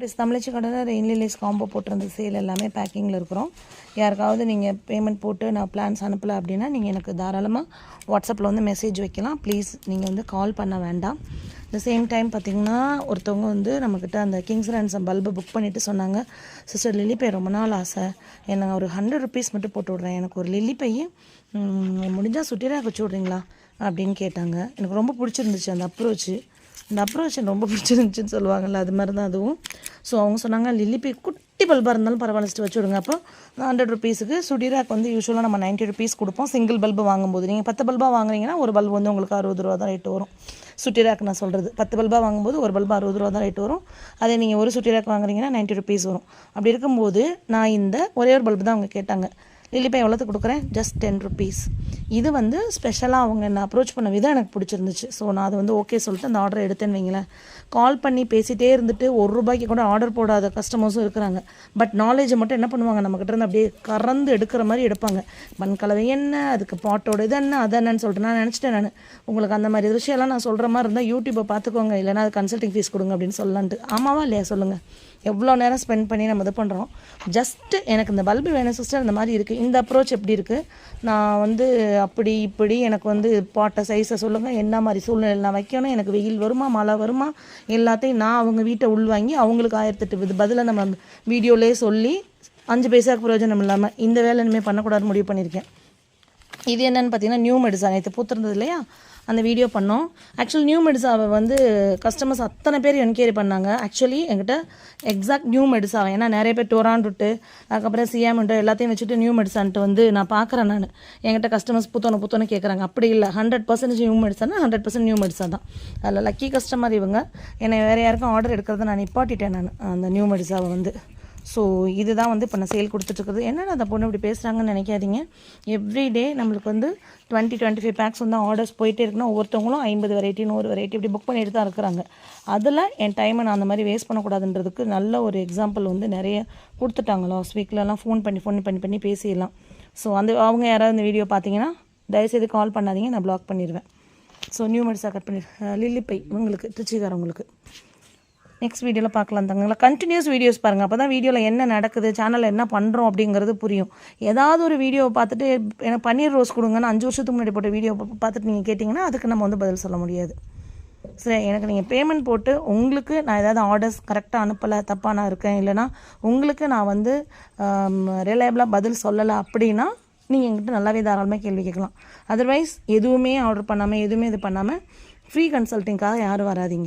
Plus தமிழச்சி கடையில் rain lilies combo போட்டிருந்த சேல் எல்லாமே பேக்கிங்கில் இருக்கிறோம். யாருக்காவது நீங்கள் பேமெண்ட் போட்டு நான் பிளான்ஸ் அனுப்பலை அப்படின்னா நீங்கள் எனக்கு தாராளமாக வாட்ஸ்அப்பில் வந்து மெசேஜ் வைக்கலாம். ப்ளீஸ் நீங்கள் வந்து கால் பண்ண வேண்டாம். த சேம் டைம் பார்த்திங்கன்னா ஒருத்தவங்க வந்து நம்மக்கிட்ட அந்த கிங்ஸ் ரேன்சம் பல்பு புக் பண்ணிவிட்டு சொன்னாங்க. சிஸ்டர் லில்லி பை ரொம்ப நாள் ஆசை. எனக்கு ஒரு ஹண்ட்ரட் ருபீஸ் மட்டும் போட்டு விட்றேன். எனக்கு ஒரு லில்லி பையை முடிஞ்சால் சுட்டிராக வச்சு விட்றீங்களா? அப்படின்னு கேட்டாங்க. எனக்கு ரொம்ப பிடிச்சிருந்துச்சு அந்த அப்ரோச்சு இந்த அப்ரோச் எனக்கு ரொம்ப பிடிச்சிருந்துச்சின்னு சொல்லுவாங்கல்ல அது மாதிரி தான் அதுவும். ஸோ அவங்க சொன்னாங்க. லில்லிபி குட்டி பல்பாக இருந்தாலும் பரவாயில்ல வச்சு விடுங்க. அப்போ ஹண்ட்ரட் ருபீஸுக்கு சுடிராக் வந்து யூஸ்வலாக நம்ம 90 ருபீஸ் கொடுப்போம். சிங்கிள் பல்பு வாங்கும்போது. நீங்கள் பத்து பல்பாக வாங்குறீங்கன்னா ஒரு பல்பு வந்து உங்களுக்கு அறுபது ரூபா தான் ரேட்டு வரும். சுட்டிராக் நான் சொல்கிறது பத்து பல்பாக வாங்கும்போது ஒரு பல்பு அறுபது ரூபா தான் ரேட்டு வரும். அதே நீங்கள் ஒரு சுட்டிராக் வாங்குறீங்கன்னா 90 ருபீஸ் வரும். அப்படி இருக்கும்போது நான் இந்த ஒரே ஒரு பல்பு தான் அவங்க கேட்டாங்க. லில்லிப்பை எவ்வளோத்துக்கு கொடுக்குறேன்? ஜஸ்ட் டென் ருபீஸ் இது வந்து ஸ்பெஷலாக அவங்க என்ன அப்ரோச் பண்ண விதம் எனக்கு பிடிச்சிருந்துச்சு. ஸோ நான் அதை வந்து ஓகே சொல்லிட்டு அந்த ஆர்டர் எடுத்தேன்னு வைங்களேன். கால் பண்ணி பேசிகிட்டே இருந்துட்டு ஒரு ரூபாய்க்கு கூட ஆர்டர் போடாத கஸ்டமர்ஸும் இருக்கிறாங்க. பட் நாலேஜை மட்டும் என்ன பண்ணுவாங்க? நம்மக்கிட்ட இருந்து அப்படியே கறந்து எடுக்கிற மாதிரி எடுப்பாங்க. மண் கலவை என்ன? அதுக்கு பாட்டோட இது என்ன? அது என்னன்னு சொல்லிட்டு நான் நினச்சிட்டேன் நான். உங்களுக்கு அந்த மாதிரி விஷயம்லாம் நான் சொல்கிற மாதிரி இருந்தால் யூடியூப்பை பார்த்துக்கோங்க. இல்லைனா அது கன்சல்டிங் ஃபீஸ் கொடுங்க அப்படின்னு சொல்லலான்ட்டு. ஆமாவா இல்லையா? சொல்லுங்கள் எவ்வளோ நேரம் ஸ்பெண்ட் பண்ணி நம்ம இது பண்ணுறோம் ஜஸ்ட்டு எனக்கு இந்த பல்பு வேணும் சிஸ்டர் இந்த மாதிரி இருக்குது இந்த அப்ரோச் எப்படி இருக்குது நான் வந்து அப்படி இப்படி எனக்கு வந்து பாட்டை சைஸை சொல்லுங்கள் என்ன மாதிரி சூழ்நிலை நான் வைக்கணும்? எனக்கு வெயில் வருமா மழை வருமா? எல்லாத்தையும் நான் அவங்க வீட்டை உள்வாங்கி அவங்களுக்கு ஆயிரத்தெட்டு இது பதிலாக நம்ம வீடியோலேயே சொல்லி அஞ்சு பைசாவுக்கு பிரயோஜனம் இல்லாமல் இந்த வேலை இனிமேல் பண்ணக்கூடாதுன்னு முடிவு பண்ணியிருக்கேன். இது என்னென்னு பார்த்தீங்கன்னா நியூ மெடிசா நேற்று பூத்திருந்தது இல்லையா? அந்த வீடியோ பண்ணோம். ஆக்சுவலி நியூ மெடிசாவை வந்து கஸ்டமர்ஸ் அத்தனை பேர் என்கொயரி பண்ணாங்க. ஆக்சுவலி என்கிட்ட எக்ஸாக்ட் நியூ மெடிசாவை ஏன்னா நிறைய பேர் டோரான்ட்டு அதுக்கப்புறம் சிஎம்ட்டு எல்லாத்தையும் வச்சுட்டு நியூ மெடிசன்ட்டு வந்து நான் பார்க்குறேன் நான். என்கிட்ட கஸ்டமர்ஸ் புத்தோன புத்தோன்னு கேட்குறாங்க அப்படி இல்லை. Hundred percentage new medicine hundred percent new medicine தான். அதில் லக்கி கஸ்டமர் இவங்க. என்னை வேறு யாருக்கும் ஆர்டர் எடுக்கிறத நான் நிப்பாட்டிட்டேன் நான். அந்த நியூ மெடிசாவை வந்து. ஸோ இதுதான் வந்து இப்போ நான் சேல் கொடுத்துட்ருக்குறது என்னென்ன அந்த பொண்ணு இப்படி பேசுகிறாங்கன்னு நினைக்காதீங்க. எவ்ரிடே நம்மளுக்கு வந்து டுவெண்ட்டி டுவெண்ட்டி ஃபைவ் பேக்ஸ் வந்து ஆர்டர்ஸ் போயிட்டே இருக்குன்னா ஒவ்வொருத்தவங்களும் ஐம்பது வெரைட்டி நூறு வெரைட்டி இப்படி புக் பண்ணிட்டு தான் இருக்கிறாங்க. அதில் என் டைமை நான் அந்த மாதிரி வேஸ்ட் பண்ணக்கூடாதுன்றதுக்கு நல்ல ஒரு எக்ஸாம்பிள் வந்து நிறைய கொடுத்துட்டாங்க லாஸ்ட் வீக்லலாம் ஃபோன் பண்ணி ஃபோன் பண்ணி பண்ணி பேசிடலாம். ஸோ அந்த அவங்க யாராவது இந்த வீடியோ பார்த்தீங்கன்னா தயவுசெய்து கால் பண்ணாதீங்க நான் பிளாக் பண்ணிடுவேன். ஸோ நியூ மெடிஸாக கட் பண்ணி லில்லிப்பை உங்களுக்கு திருச்சிக்காரவங்களுக்கு நெக்ஸ்ட் வீடியோவில் பார்க்கலாம் தங்கங்களா கண்டினியூஸ் வீடியோஸ் பாருங்கள் அப்போ தான் வீடியோவில் என்ன நடக்குது சேனலில் என்ன பண்ணுறோம் அப்படிங்கிறது புரியும். ஏதாவது ஒரு வீடியோவை பார்த்துட்டு எனக்கு பன்னீர் ரோஸ் கொடுங்கன்னு அஞ்சு வருஷத்துக்கு முன்னாடி போட்ட வீடியோ பார்த்துட்டு நீங்கள் கேட்டிங்கன்னா அதுக்கு நம்ம வந்து பதில் சொல்ல முடியாது. சரி எனக்கு நீங்கள் பேமெண்ட் போட்டு உங்களுக்கு நான் ஏதாவது ஆர்டர்ஸ் கரெக்டாக அனுப்பலை தப்பாக நான் இருக்கேன் இல்லைனா உங்களுக்கு நான் வந்து ரிலையபிளாக பதில் சொல்லலை அப்படின்னா நீங்கள் எங்கிட்ட நல்லாவே தாராளமாக கேள்வி கேட்கலாம். அதர்வைஸ் எதுவுமே ஆர்டர் பண்ணாமல் எதுவுமே இது பண்ணாமல் ஃப்ரீ கன்சல்ட்டிங்காக யாரும் வராதீங்க.